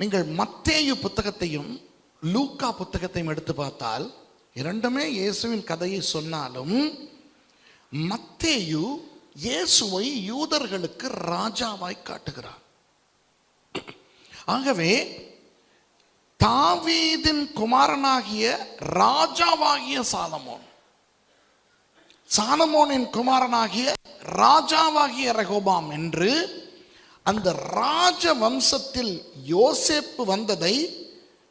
நீங்கள் மத்தேயு புத்தகத்தையும் லூக்கா புத்தகத்தையும் எடுத்து பார்த்தால் இரண்டுமே இயேசுவின் கதையை சொன்னாலும் மத்தேயு இயேசுவை யூதர்களுக்கு ராஜாவாய் காட்டுகிறார். ஆகவே தாவீதின் குமாரனாகிய ராஜாவாகிய சாலமோன் சாலமோனின் குமாரனாகிய ராஜாவாகிய ரகோபாம் என்று அந்த ராஜ வம்சத்தில் யோசேப்பு வந்ததை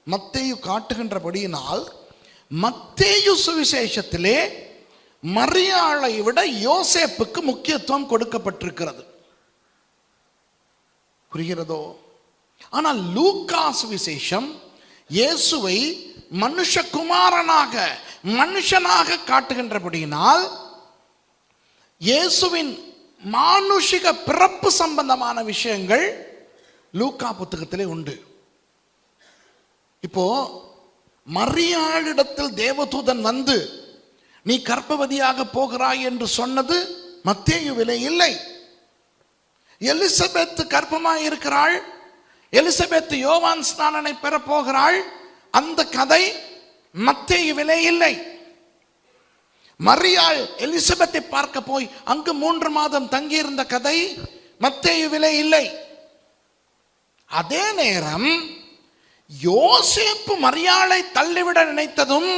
மத்தேயு காட்டுகின்றபடியினால் மத்தேயு சுவிசேஷத்திலே மரியாளை விட யோசேப்புக்கு முக்கியத்துவம் கொடுக்கப்பட்டிருக்கிறது. புரிகிறதோ? ஆனால் லூக்கா சுவிசேஷம் இயேசுவை மனுஷகுமாரனாக மனுஷனாக காட்டுகின்றபடியினால் இயேசுவின் மானுஷிக பிறப்பு சம்பந்தமான விஷயங்கள் லூக்கா புத்தகத்திலே உண்டு. இப்போ மரியாளிடத்தில் தேவதூதன் வந்து நீ கர்ப்பவதியாக போகிறாய் என்று சொன்னது மத்தேயு விலை இல்லை. எலிசபெத் கர்ப்பமாக இருக்கிறாள். எலிசபெத் யோவான் ஸ்நானனை பெற போகிறாள். அந்த கதை மத்தேயு விலை இல்லை. மரியாள் எலிசபெத்தை பார்க்க போய் அங்கு மூன்று மாதம் தங்கியிருந்த கதை மத்தேயுவிலே இல்லை. அதே நேரம் யோசேப்பு மரியாளை தள்ளிவிட நினைத்ததும்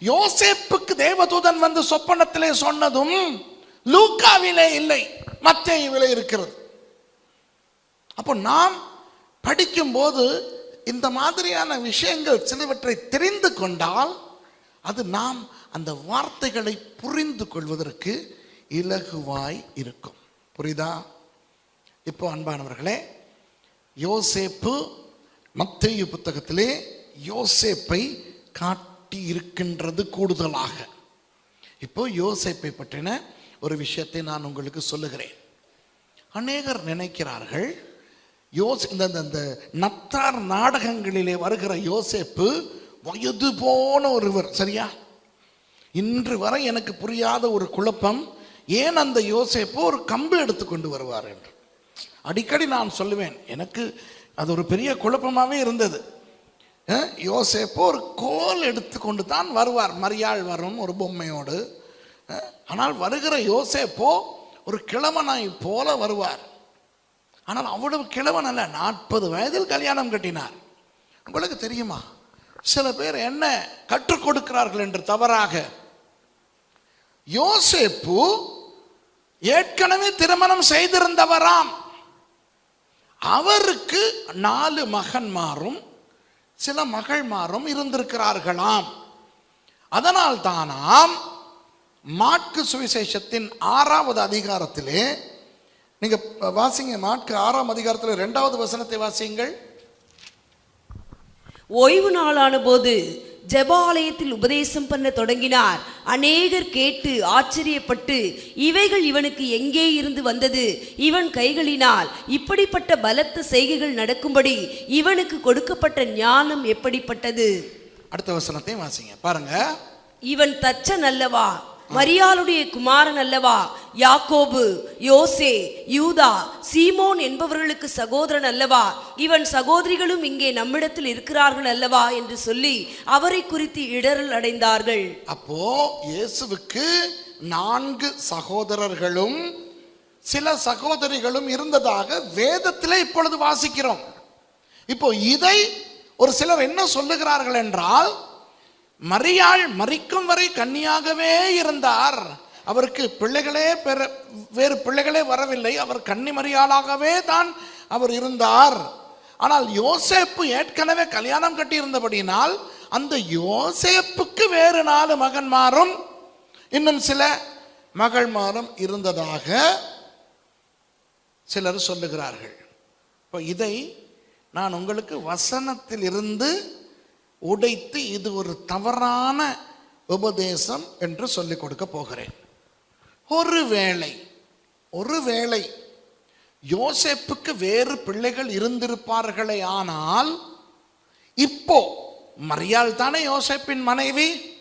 யோசேப்புக்கு தேவதூதன் வந்து சொப்பனத்திலே சொன்னதும் லூக்காவிலே இல்லை மத்தேயுவிலே இருக்கிறது. அப்போ நாம் படிக்கும்போது இந்த மாதிரியான விஷயங்கள் சிலவற்றை தெரிந்து கொண்டால் அது நாம் அந்த வார்த்தைகளை புரிந்து கொள்வதற்கு இலகுவாய் இருக்கும். புரியுதா? இப்போ அன்பானவர்களே யோசேப்பு மத்திய புத்தகத்திலே யோசேப்பை காட்டி இருக்கின்றது கூடுதலாக. இப்போ யோசேப்பை பற்றின ஒரு விஷயத்தை நான் உங்களுக்கு சொல்லுகிறேன். அநேகர் நினைக்கிறார்கள் யோஸ் இந்த- இந்த நத்தார் நாடகங்களிலே வருகிற யோசேப்பு வயது போன ஒருவர் சரியா? இன்று வரை எனக்கு புரியாத ஒரு குழப்பம் ஏன் அந்த யோசேப்பு ஒரு கம்பு எடுத்துக்கொண்டு வருவார் என்று? அடிக்கடி நான் சொல்லுவேன் எனக்கு அது ஒரு பெரிய குழப்பமாகவே இருந்தது. யோசேப்பு ஒரு கோல் எடுத்துக்கொண்டு தான் வருவார் மரியாள் வரும் ஒரு பொம்மையோடு. ஆனால் வருகிற யோசேப்போ ஒரு கிழவனாய் போல வருவார். ஆனால் அவ்வளவு கிழவன் அல்ல நாற்பது வயதில் கல்யாணம் கட்டினார். உங்களுக்கு தெரியுமா? சில பேர் என்ன கற்றுக் கொடுக்கிறார்கள் என்று தவறாக யோசேப்பு ஏற்கனவே திருமணம் செய்திருந்தவராம். அவருக்கு நாலு மகன்மாரும் சில மகள்மாரும் இருந்திருக்கிறார்களாம். அதனால் தானாம் மாட்கு சுவிசேஷத்தின் ஆறாவது அதிகாரத்திலே நீங்க வாசிங்க மாட்கு ஆறாம் அதிகாரத்தில் இரண்டாவது வசனத்தை வாசியுங்கள். ஓய்வு நாளான போது ஜெபாலயத்தில் உபதேசம் பண்ண தொடங்கினார். அநேகர் கேட்டு ஆச்சரியப்பட்டு இவைகள் இவனுக்கு எங்கே இருந்து வந்தது? இவன் கைகளினால் இப்படிப்பட்ட பலத்த செய்கைகள் நடக்கும்படி இவனுக்கு கொடுக்கப்பட்ட ஞானம் எப்படிப்பட்டது? அடுத்த வசனத்தையும் வாசிங்க. பாருங்க. இவன் தச்சன் அல்லவா மரியாளுடைய குமாரன் அல்லவா? யாக்கோபு யோசே யூதா சீமோன் என்பவர்களுக்கு சகோதரன் அல்லவா? இவன் சகோதரிகளும் இங்கே நம்மிடத்தில் இருக்கிறார்கள் அல்லவா? என்று சொல்லி அவரை குறித்து இடரல் அடைந்தார்கள். அப்போ இயேசுவுக்கு நான்கு சகோதரர்களும் சில சகோதரிகளும் இருந்ததாக வேதத்திலே இப்பொழுது வாசிக்கிறோம். இப்போ இதை ஒரு சிலர் என்ன சொல்லுகிறார்கள் என்றால் மரியாள் மறிக்கும் வரை கன்னியாகவே இருந்தார். அவருக்கு பிள்ளைகளே பெற வேறு பிள்ளைகளே வரவில்லை. அவர் கன்னி மரியாளாகவே தான் அவர் இருந்தார். ஆனால் யோசேப்பு ஏற்கனவே கல்யாணம் கட்டியிருந்தபடியினால் அந்த யோசேப்புக்கு வேறு நாலு மகன்மாரும் இன்னும் சில மகள்மாரும் இருந்ததாக சிலர் சொல்லுகிறார்கள். இப்போ இதை நான் உங்களுக்கு வசனத்தில் இருந்து உடைத்து இது ஒரு தவறான உபதேசம் என்று சொல்லிக் கொடுக்க போகிறேன். ஒருவேளை ஒருவேளை யோசேப்புக்கு வேறு பிள்ளைகள் இருந்திருப்பார்களே ஆனால் இப்போ மரியாள் தானே யோசேப்பின் மனைவி?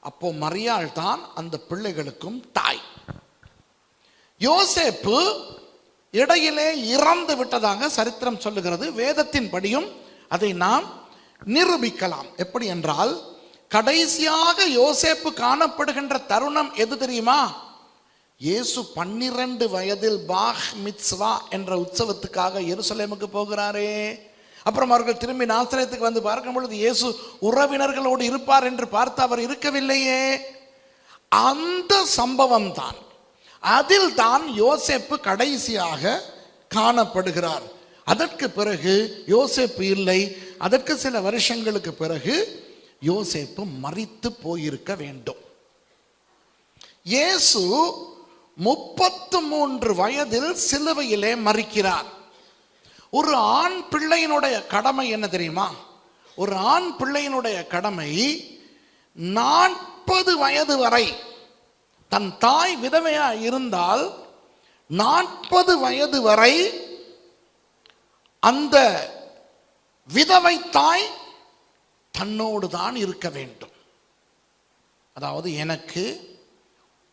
அப்போ மரியாள் தான் அந்த பிள்ளைகளுக்கும் தாய். யோசேப்பு இடையிலே இறந்து விட்டதாக சரித்திரம் சொல்லுகிறது. வேதத்தின் படியும் அதை நாம் நிரூபிக்கலாம். எப்படி என்றால் கடைசியாக யோசேப்பு காணப்படுகின்ற தருணம் எது தெரியுமா? இயேசு பன்னிரண்டு வயதில் பாஹ் மித்ஸ்வா என்ற உற்சவத்துக்காக எருசலேமுக்கு போகிறாரே. அப்புறம் அவர்கள் திரும்பி நாசிரியத்துக்கு வந்து பார்க்கும் பொழுது இயேசு உறவினர்களோடு இருப்பார் என்று பார்த்து அவர் இருக்கவில்லையே. அந்த சம்பவம் தான் அதில் தான் யோசேப்பு கடைசியாக காணப்படுகிறார். அதற்கு பிறகு யோசேப்பு இல்லை அதற்கு சில வருஷங்களுக்கு பிறகு யோசேப்பு மறித்து போயிருக்க வேண்டும். இயேசு முப்பத்து மூன்று வயதில் சிலுவையிலே மறிக்கிறார் ஒரு ஆண் பிள்ளையினுடைய கடமை என்ன தெரியுமா? ஒரு ஆண் பிள்ளையினுடைய கடமை நாற்பது வயது வரை தன் தாய் விதவையா இருந்தால் நாற்பது வயது வரை அந்த விதவை தாய் தன்னோடு தான் இருக்க வேண்டும். அதாவது எனக்கு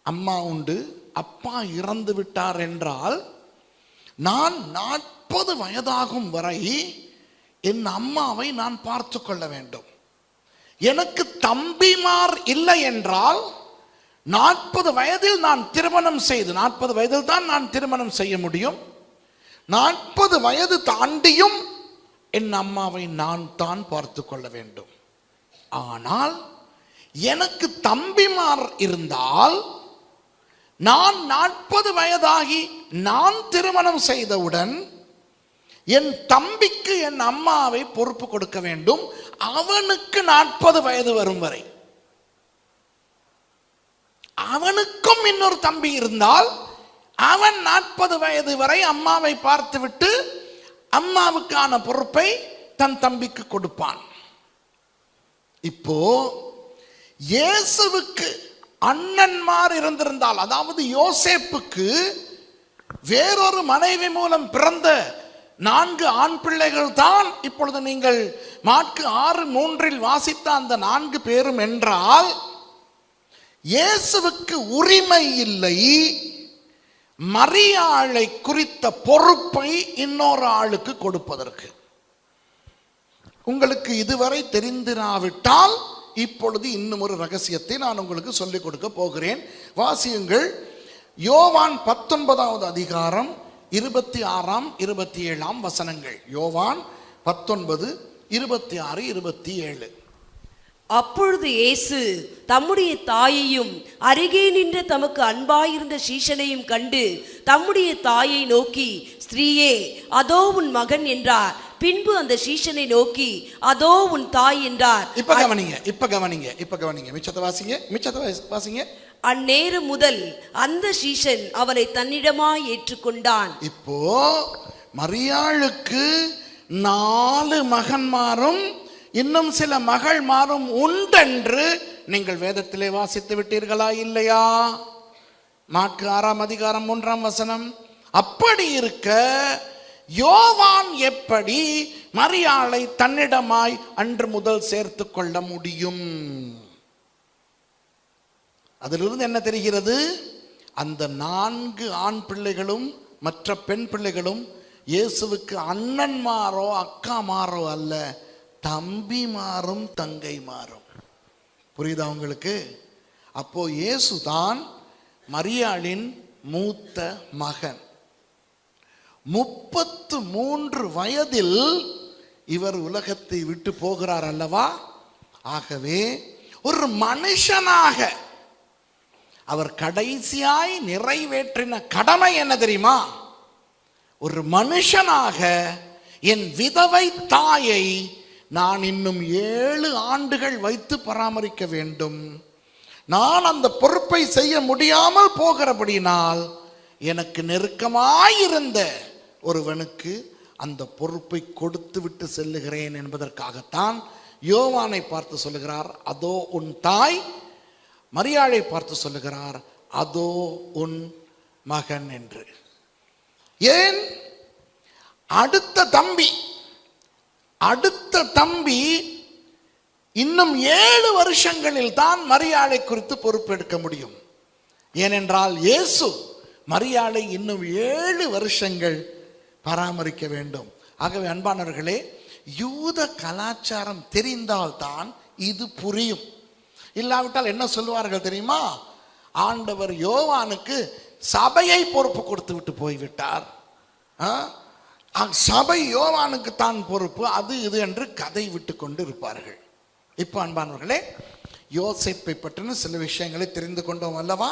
அம்மா உண்டு அப்பா இறந்து விட்டார் என்றால் நான் நாற்பது வயதாகும் வரை என் அம்மாவை நான் பார்த்து கொள்ள வேண்டும். எனக்கு தம்பிமார் இல்லை என்றால் நாற்பது வயதில் நான் திருமணம் செய்து நாற்பது வயதில் தான் நான் திருமணம் செய்ய முடியும். நாற்பது வயது தாண்டியும் என் அம்மாவை நான் தான் பார்த்து கொள்ள வேண்டும். ஆனால் எனக்கு தம்பிமார் இருந்தால் நான் நாற்பது வயதாகி நான் திருமணம் செய்தவுடன் என் தம்பிக்கு என் அம்மாவை பொறுப்பு கொடுக்க வேண்டும். அவனுக்கு நாற்பது வயது வரும் வரை. அவனுக்கும் இன்னொரு தம்பி இருந்தால் அவன் நாற்பது வயது வரை அம்மாவை பார்த்துவிட்டு அம்மாவுக்கான பொறுப்பை தன் தம்பிக்கு கொடுப்பான். இப்போ இயேசுவுக்கு அண்ணன்மார் இருந்திருந்தால் அதாவது யோசேப்புக்கு வேறொரு மனைவி மூலம் பிறந்த நான்கு ஆண் பிள்ளைகள் தான் இப்பொழுது நீங்கள் மாட்கு ஆறு மூன்றில் வாசித்த அந்த நான்கு பேரும் என்றால் இயேசுவுக்கு உரிமை இல்லை மரியாளை குறித்த பொறுப்பை இன்னொரு ஆளுக்கு கொடுப்பதற்கு. உங்களுக்கு இதுவரை தெரிந்திராவிட்டால் இப்பொழுது இன்னும் ஒரு ரகசியத்தை நான் உங்களுக்கு சொல்லிக் கொடுக்க போகிறேன். வாசியுங்கள். யோவான் பத்தொன்பதாவது அதிகாரம் இருபத்தி ஆறாம் இருபத்தி ஏழாம் வசனங்கள். யோவான் பத்தொன்பது இருபத்தி ஆறு இருபத்தி ஏழு. அப்பொழுது இயேசு தம்முடைய தாயையும் அருகே நின்ற தமக்கு அன்பாயிருந்த சீஷனையும் கண்டு தம்முடைய தாயை நோக்கி ஸ்திரீயே அதோ உன் மகன் என்றார். பின்பு அந்த சீஷனை நோக்கி அதோ உன் தாய் என்றார். இப்ப கவனிங்க இப்ப கவனிங்க இப்ப கவனிங்க. மிச்சத்தை வாசிங்க மிச்சத்தை வாசி- வாசிங்க அந்நேரம் முதல் அந்த சீஷன் அவனை தன்னிடமாய் ஏற்றுக்கொண்டான். இப்போ மரியாளுக்கு நாலு மகன்மாரும் இன்னும் சில மகள் மாறும் உண்டென்று நீங்கள் வேதத்திலே வாசித்து விட்டீர்களா இல்லையா? மாற்கு ஆறாம் அதிகாரம் மூன்றாம் வசனம். அப்படி இருக்க யோவான் எப்படி மரியாளை தன்னிடமாய் அன்று முதல் சேர்த்து கொள்ள முடியும்? அதிலிருந்து என்ன தெரிகிறது? அந்த நான்கு ஆண் பிள்ளைகளும் மற்ற பெண் பிள்ளைகளும் இயேசுவுக்கு அண்ணன்மாரோ அக்காமாரோ அல்ல. தம்பி மாறும் தங்கை மாறும். புரியுதா உங்களுக்கு? அப்போ இயேசு தான் மரியாளின் மூத்த மகன். முப்பத்து மூன்று வயதில் இவர் உலகத்தை விட்டு போகிறார் அல்லவா? ஆகவே ஒரு மனுஷனாக அவர் கடைசியாய் நிறைவேற்றின கடமை என்ன தெரியுமா? ஒரு மனுஷனாக என் விதவை தாயை நான் இன்னும் ஏழு ஆண்டுகள் வைத்து பராமரிக்க வேண்டும். நான் அந்த பொறுப்பை செய்ய முடியாமல் போகிறபடினால் எனக்கு நெருக்கமாயிருந்த ஒருவனுக்கு அந்த பொறுப்பை கொடுத்து விட்டு செல்லுகிறேன் என்பதற்காகத்தான் யோவானை பார்த்து சொல்லுகிறார் அதோ உன் தாய். மரியாளை பார்த்து சொல்லுகிறார் அதோ உன் மகன் என்று. ஏன்? அடுத்த தம்பி அடுத்த தம்பி இன்னும் ஏழு வருஷங்களில் தான் மரியாளை குறித்து பொறுப்பெடுக்க முடியும். ஏனென்றால் இயேசு மரியாளை இன்னும் ஏழு வருஷங்கள் பராமரிக்க வேண்டும். ஆகவே அன்பானவர்களே யூத கலாச்சாரம் தெரிந்தால்தான் இது புரியும். இல்லாவிட்டால் என்ன சொல்லுவார்கள் தெரியுமா? ஆண்டவர் யோவானுக்கு சபையை பொறுப்பு கொடுத்து விட்டு போய்விட்டார். ஆ? சபை யோவானுக்கு தான் பொறுப்பு அது இது என்று கதை விட்டு கொண்டு இருப்பார்கள் இப்போ அன்பானவர்களே யோசிப்பை பற்றின சில விஷயங்களை தெரிந்து கொண்டோம் அல்லவா?